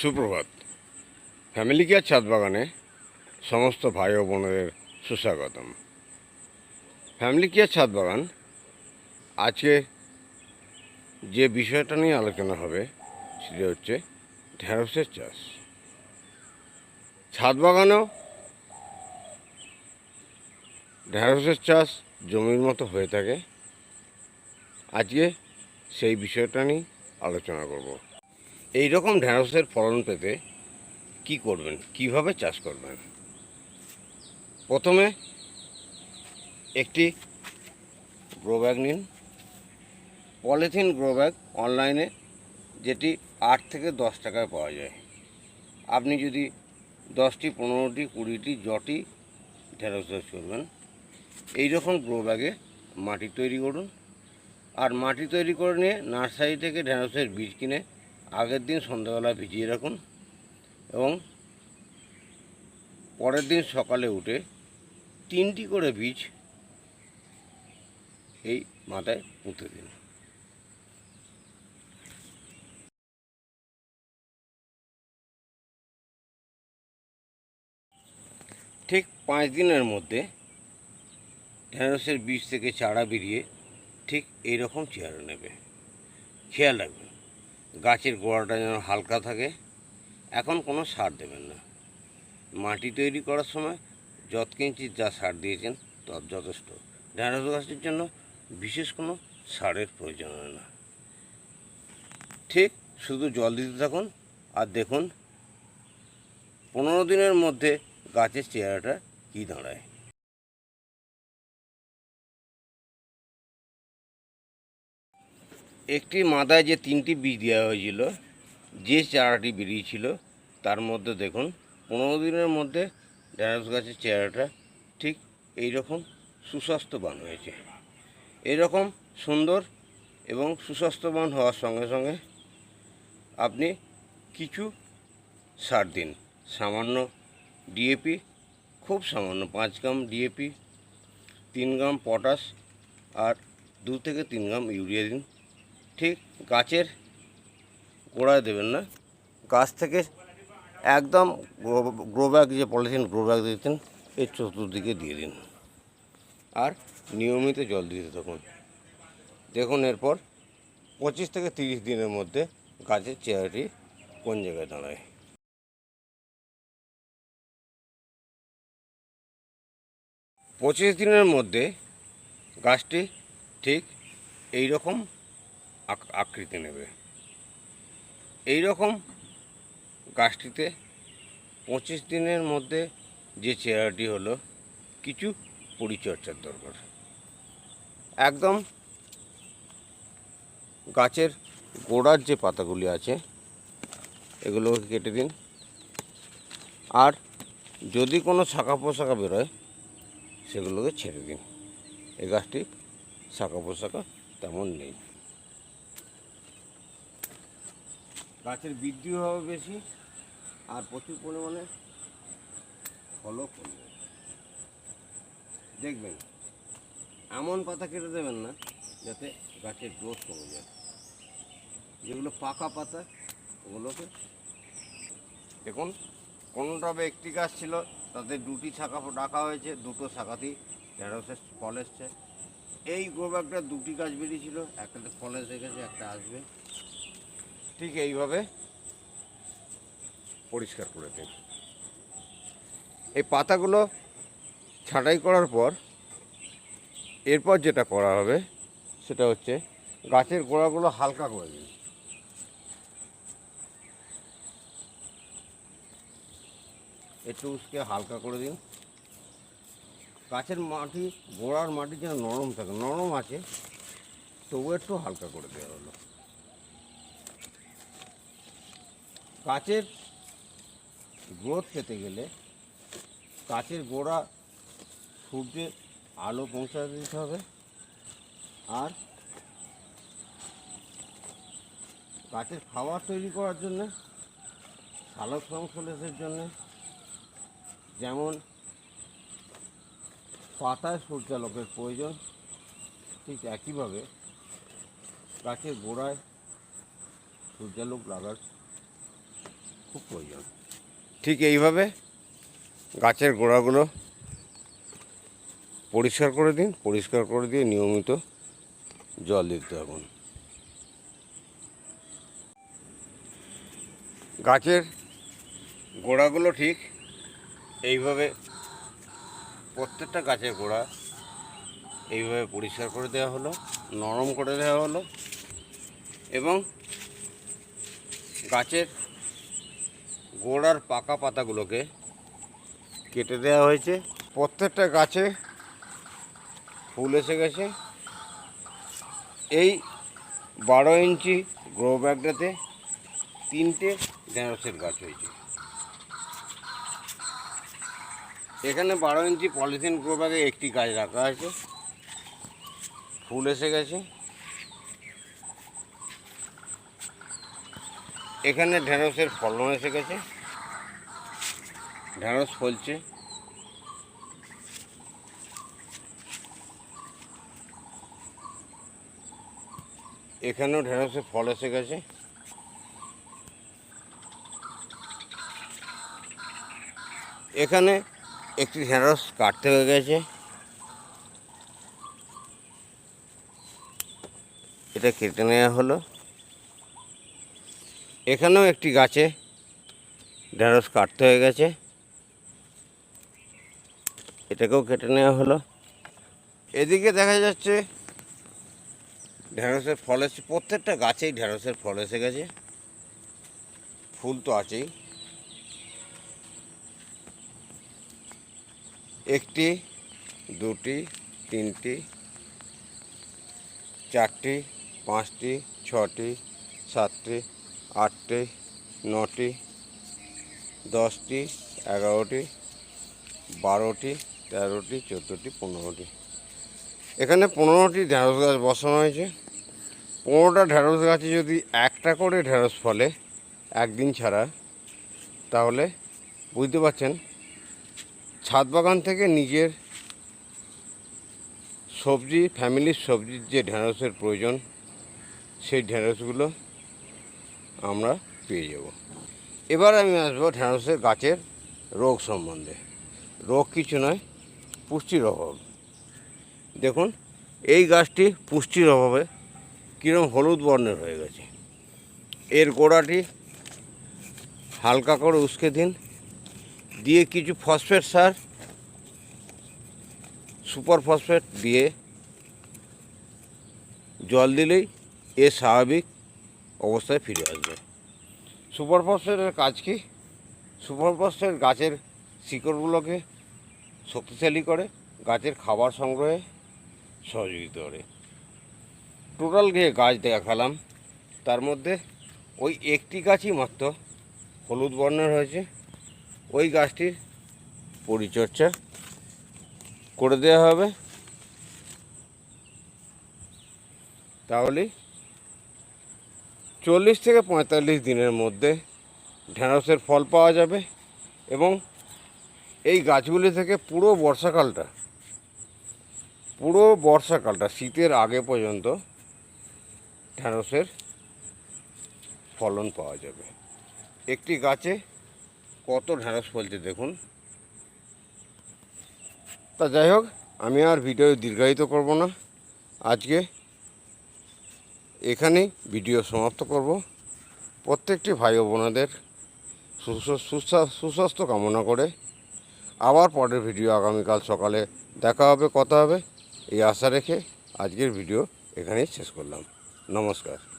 সুপ্রভাত। Family care ছাদ বাগানে সমস্ত ভাই ও বোনেদের সুস্বাগতম। ফ্যামিলি কেয়ার ছাদ বাগান আজকে যে বিষয়টা নিয়ে আলোচনা হবে সেটা হচ্ছে ঢেঁড়সের চাষ। ছাদ বাগানেও ঢেঁড়সের চাষ জমির মতো হয়ে থাকে। আজকে সেই বিষয়টা নিয়ে আলোচনা করব। এই রকম ঢেঁড়সের ফলন পেতে কি করবেন? কীভাবে চাষ করবেন? প্রথমে একটি গ্রো ব্যাগ নিন। পলিথিন গ্রো ব্যাগ অনলাইনে যেটি আট থেকে দশ টাকায় পাওয়া যায়। আপনি যদি দশটি, পনেরোটি, কুড়িটি, জটি ঢেঁড়স চাষ করবেন এই রকম গ্রো ব্যাগে মাটি তৈরি করুন। আর মাটি তৈরি করে নিয়ে নার্সারি থেকে ঢেঁড়সের বীজ কিনে আগের দিন সন্ধ্যাবেলা ভিজিয়ে রাখুন এবং পরের দিন সকালে উঠে তিনটি করে বীজ এই মাথায় পুঁতে দিন। ঠিক পাঁচ দিনের মধ্যে ঢেঁড়সের বীজ থেকে চারা বেরিয়ে ঠিক এই রকম চেহারা নেবে। খেয়াল রাখবেন। গাছের গোড়াটা যেন হালকা থাকে। এখন কোনো সার দেবেন না। মাটি তৈরি করার সময় যত কিঞ্চিত যা সার দিয়েছেন তত যথেষ্ট। ঢেঁড়স গাছের জন্য বিশেষ কোনো সারের প্রয়োজন হয় না। ঠিক শুধু জল দিতে থাকুন আর দেখুন পনেরো দিনের মধ্যে গাছের চেহারাটা কী দাঁড়ায়। একটি মাদায় যে তিনটি বীজ দেওয়া হয়েছিল, যে চারাটি বেরিয়েছিল তার মধ্যে দেখুন, পনেরো দিনের মধ্যে ঢেঁড়স গাছের চেহারাটা ঠিক এই রকম সুস্বাস্থ্যবান হয়েছে। এরকম সুন্দর এবং সুস্বাস্থ্যবান হওয়ার সঙ্গে সঙ্গে আপনি কিছু সার দিন। সামান্য ডিএপি খুব সামান্য, পাঁচ গ্রাম ডিএপি তিন গ্রাম পটাশ আর দু থেকে তিন গ্রাম ইউরিয়া দিন। ঠিক গাছের গোড়ায় দেবেন না। গাছ থেকে একদম গ্রো ব্যাগ যে পলিথিন, গ্রো ব্যাগ দিতেন এর চতুর্দিকে দিয়ে দিন। আর নিয়মিত জল দিতে থাকুন। দেখুন এরপর পঁচিশ থেকে তিরিশ দিনের মধ্যে গাছের চেহারাটি কোন জায়গায় দাঁড়ায়। পঁচিশ দিনের মধ্যে গাছটি ঠিক এই রকম আকৃতি নেবে। এই রকম গাছটিতে পঁচিশ দিনের মধ্যে যে চেহারাটি হলো, কিছু পরিচর্যার দরকার। একদম গাছের গোড়ার যে পাতাগুলি আছে, এগুলোকে কেটে দিন। আর যদি কোনো শাখা পোশাকা বেরোয়, সেগুলোকে ছেড়ে দিন। এই গাছটি শাখা পোশাকা তেমন নেই। গাছের বৃদ্ধিও হবে বেশি আর প্রচুর পরিমাণে ফলও করবে দেখবেন, এমন পাতা কেটে দেবেন না যাতে গাছের গ্রোথ কমে যায়। যেগুলো পাকা পাতা, ওগুলোকে দেখুন, কোনোটা বা একটি গাছ ছিল, তাতে দুটি শাখা রাখা হয়েছে, দুটো শাখাতেই ঢেঁড়সের ফল এসছে। এই গোব্যাগটা দুটি গাছ বেরিয়েছিল একটাতে ফল এসে গেছে, একটা আসবে। ঠিক এইভাবে পরিষ্কার করে দিন এই পাতাগুলো ছাঁটাই করার পর, এরপর যেটা করা হবে, সেটা হচ্ছে গাছের গোড়াগুলো হালকা করে দিন। একটু উসকে হালকা করে দিন। গাছের মাটি, গোড়ার মাটি যেন নরম থাকে, নরম আছে, তবু একটু হালকা করে দেওয়া হলো। গাছের গ্রোথ পেতে গেলে গাছের গোড়া সূর্যের আলো পৌঁছাতে দিতে হবে আর গাছের খাবার তৈরি করার জন্য সালোক সংশ্লেষের জন্য যেমন পাতায় সূর্যালোকের প্রয়োজন ঠিক একইভাবে গাছের গোড়ায় সূর্যালোক লাগার খুব প্রয়োজন। ঠিক এইভাবে গাছের গোড়াগুলো পরিষ্কার করে দিন, পরিষ্কার করে দিয়ে নিয়মিত জল দিতে থাকুন। গাছের গোড়াগুলো ঠিক এইভাবে প্রত্যেকটা গাছের গোড়া এইভাবে পরিষ্কার করে দেওয়া হলো, নরম করে দেওয়া হলো এবং গাছের গোড়ার পাকা পাতাগুলোকে কেটে দেওয়া হয়েছে। প্রত্যেকটা গাছে ফুল এসে গেছে। এই বারো ইঞ্চি গ্রো ব্যাগটাতে তিনটে ঢেঁড়সের গাছ হয়েছে। এখানে বারো ইঞ্চি পলিথিন গ্রো ব্যাগে একটি গাছ রাখা আছে। ফুল এসে গেছে। এখানে ঢেঁড়সের ফলন এসে গেছে। ঢেঁড়স ফলছে। এখানেও ঢেঁড়সের ফল এসে গেছে। এখানে একটি ঢেঁড়স কাটতে হয়ে গেছে। এটা কেটে নেওয়া হলো। এখানেও একটি গাছে ঢেঁড়স কাটতে হয়ে গেছে। এটাকেও কেটে নেওয়া হলো। এদিকে দেখা যাচ্ছে ঢেঁড়সের ফল এসে প্রত্যেকটা গাছেই ঢেঁড়সের ফল এসে গেছে। ফুল তো আছেই। একটি, দুটি, তিনটি, চারটি, পাঁচটি, ছটি, সাতটি আটটি, নটি, দশটি, এগারোটি, বারোটি, তেরোটি, চোদ্দোটি, পনেরোটি। এখানে পনেরোটি ঢেঁড়স গাছ বসানো হয়েছে। পনেরোটা ঢেঁড়স গাছে যদি একটা করে ঢেঁড়স ফলে একদিন ছাড়া, তাহলে বুঝতে পারছেন, ছাদ বাগান থেকে নিজের সবজি, ফ্যামিলির সবজির যে ঢেঁড়সের প্রয়োজন, সেই ঢেঁড়সগুলো আমরা পেয়ে যাব। এবার আমি আসব ঢেঁড়সের গাছের রোগ সম্বন্ধে। রোগ কিছু নয়, পুষ্টির অভাব। দেখুন, এই গাছটি পুষ্টির অভাবে কীরকম হলুদ বর্ণের হয়ে গেছে। এর গোড়াটি হালকা করে উস্কে দিন, দিয়ে কিছু ফসফেট সার, সুপার ফসফেট দিয়ে জল দিলেই এ স্বাভাবিক অবস্থায় ফিরে আসবে। সুপার ফসফেটের কাজ কি? সুপার ফসফেট গাছের শিকড়গুলোকে শক্তিশালী করে, গাছের খাবার সংগ্রহে সহযোগিতা করে। টোটাল যে গাছ দেখালাম। তার মধ্যে ওই একটি গাছই মাত্র হলুদ বর্ণের হয়েছে। ওই গাছটির পরিচর্যা করে দেওয়া হবে। তাহলে চল্লিশ থেকে পঁয়তাল্লিশ দিনের মধ্যে ঢেঁড়সের ফল পাওয়া যাবে এবং এই গাছগুলি থেকে পুরো বর্ষাকালটা পুরো বর্ষাকালটা, শীতের আগে পর্যন্ত ঢেঁড়সের ফলন পাওয়া যাবে। একটি গাছে কত ঢেঁড়স ফলছে দেখুন। তা যাই হোক, আমি আর ভিডিও দীর্ঘায়িত করব না। আজকে এখানেই ভিডিও সমাপ্ত করব। প্রত্যেকটি ভাই বোনাদের সুস্বা- সুস্বা- সুস্বাস্থ্য কামনা করে আবার পরের ভিডিও আগামীকাল সকালে দেখা হবে, কথা হবে, এই আশা রেখে আজকের ভিডিও এখানেই শেষ করলাম। নমস্কার।